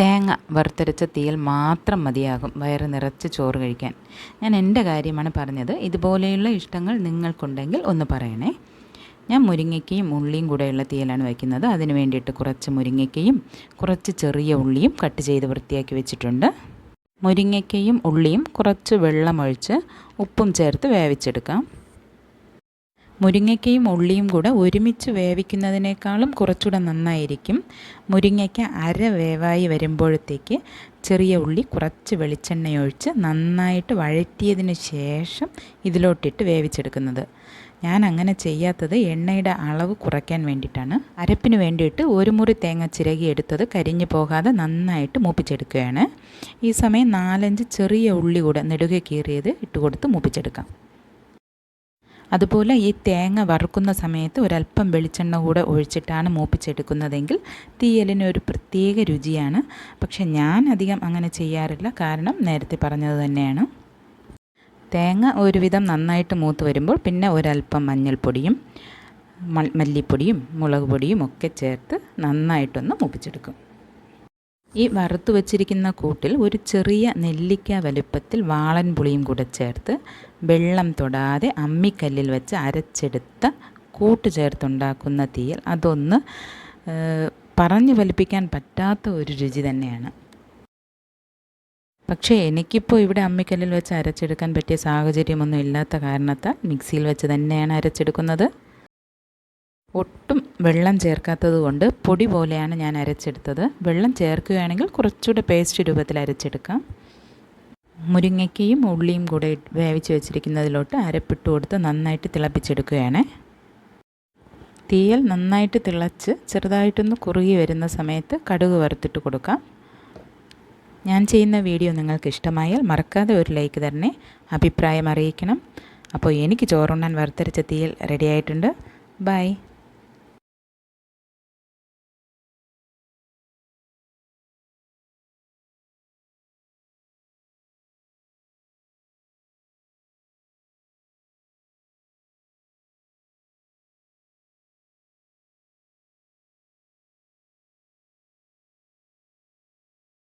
തേങ്ങ വറുത്തരച്ച തീയിൽ മാത്രം മതിയാകും. വയറ് നിറച്ച് ചോറ് കഴിക്കാൻ. ഞാൻ എന്റെ കാര്യമാണ് പറഞ്ഞത്. ഇതുപോലെയുള്ള ഇഷ്ടങ്ങൾ നിങ്ങൾക്കുണ്ടെങ്കിൽ ഒന്ന് പറയണേ. ഞാൻ മുരിങ്ങയ്ക്കയും ഉള്ളിയും കൂടെയുള്ള തീയലാണ് വയ്ക്കുന്നത്. അതിന് വേണ്ടിയിട്ട് കുറച്ച് മുരിങ്ങയ്ക്കയും കുറച്ച് ചെറിയ ഉള്ളിയും കട്ട് ചെയ്ത് വൃത്തിയാക്കി വെച്ചിട്ടുണ്ട്. മുരിങ്ങയ്ക്കയും ഉള്ളിയും കുറച്ച് വെള്ളമൊഴിച്ച് ഉപ്പും ചേർത്ത് വേവിച്ചെടുക്കാം. മുരിങ്ങയ്ക്കയും ഉള്ളിയും കൂടെ ഒരുമിച്ച് വേവിക്കുന്നതിനേക്കാളും കുറച്ചുകൂടെ നന്നായിരിക്കും. മുരിങ്ങയ്ക്ക അര വേവായി വരുമ്പോഴത്തേക്ക് ചെറിയ ഉള്ളി കുറച്ച് വെളിച്ചെണ്ണ ഒഴിച്ച് നന്നായിട്ട് വഴറ്റിയതിന് ശേഷം ഇതിലോട്ടിട്ട് വേവിച്ചെടുക്കുന്നത്. ഞാൻ അങ്ങനെ ചെയ്യാത്തത് എണ്ണയുടെ അളവ് കുറയ്ക്കാൻ വേണ്ടിയിട്ടാണ്. അരപ്പിന് വേണ്ടിയിട്ട് ഒരു മുറി തേങ്ങ ചിരകി എടുത്തത് കരിഞ്ഞു പോകാതെ നന്നായിട്ട് മൂപ്പിച്ചെടുക്കുകയാണ്. ഈ സമയം നാലഞ്ച് ചെറിയ ഉള്ളി കൂടെ നെടുകെ കീറിയത് ഇട്ട് കൊടുത്ത് മൂപ്പിച്ചെടുക്കാം. അതുപോലെ ഈ തേങ്ങ വറുക്കുന്ന സമയത്ത് ഒരല്പം വെളിച്ചെണ്ണ കൂടെ ഒഴിച്ചിട്ടാണ് മൂപ്പിച്ചെടുക്കുന്നതെങ്കിൽ തീയലിന് ഒരു പ്രത്യേക രുചിയാണ്. പക്ഷെ ഞാൻ അധികം അങ്ങനെ ചെയ്യാറില്ല. കാരണം നേരത്തെ പറഞ്ഞത് തന്നെയാണ്. തേങ്ങ ഒരുവിധം നന്നായിട്ട് മൂത്ത് വരുമ്പോൾ പിന്നെ ഒരല്പം മഞ്ഞൾപ്പൊടിയും മല്ലിപ്പൊടിയും മുളക് പൊടിയും ഒക്കെ ചേർത്ത് നന്നായിട്ടൊന്ന് മൂപ്പിച്ചെടുക്കും. ഈ വറുത്തു വച്ചിരിക്കുന്ന കൂട്ടിൽ ഒരു ചെറിയ നെല്ലിക്ക വലുപ്പത്തിൽ വാളൻപുളിയും കൂടെ ചേർത്ത് വെള്ളം തൊടാതെ അമ്മിക്കല്ലിൽ വെച്ച് അരച്ചെടുത്ത കൂട്ട് ചേർത്തുണ്ടാക്കുന്ന തീയൽ. അതൊന്ന് പറഞ്ഞു ഫലിപ്പിക്കാൻ പറ്റാത്ത ഒരു രുചി തന്നെയാണ്. പക്ഷേ എനിക്കിപ്പോൾ ഇവിടെ അമ്മിക്കല്ലിൽ വെച്ച് അരച്ചെടുക്കാൻ പറ്റിയ സാഹചര്യമൊന്നും ഇല്ലാത്ത കാരണത്താൽ മിക്സിയിൽ വെച്ച് തന്നെയാണ് അരച്ചെടുക്കുന്നത്. ഒട്ടും വെള്ളം ചേർക്കാത്തത് കൊണ്ട് പൊടി പോലെയാണ് ഞാൻ അരച്ചെടുത്തത്. വെള്ളം ചേർക്കുകയാണെങ്കിൽ കുറച്ചുകൂടെ പേസ്റ്റ് രൂപത്തിൽ അരച്ചെടുക്കാം. മുരിങ്ങയ്ക്കയും ഉള്ളിയും കൂടെ വേവിച്ച് വെച്ചിരിക്കുന്നതിലോട്ട് അരപ്പിട്ട് കൊടുത്ത് നന്നായിട്ട് തിളപ്പിച്ചെടുക്കുകയാണ്. തീയൽ നന്നായിട്ട് തിളച്ച് ചെറുതായിട്ടൊന്ന് കുറുകി വരുന്ന സമയത്ത് കടുക് വറുത്തിട്ട് കൊടുക്കാം. ഞാൻ ചെയ്യുന്ന വീഡിയോ നിങ്ങൾക്ക് ഇഷ്ടമായാൽ മറക്കാതെ ഒരു ലൈക്ക് തന്നെ അഭിപ്രായം അറിയിക്കണം. അപ്പോൾ എനിക്ക് ചോറുണ്ണാൻ വറുത്തരച്ച തീയൽ റെഡിയായിട്ടുണ്ട് ബൈ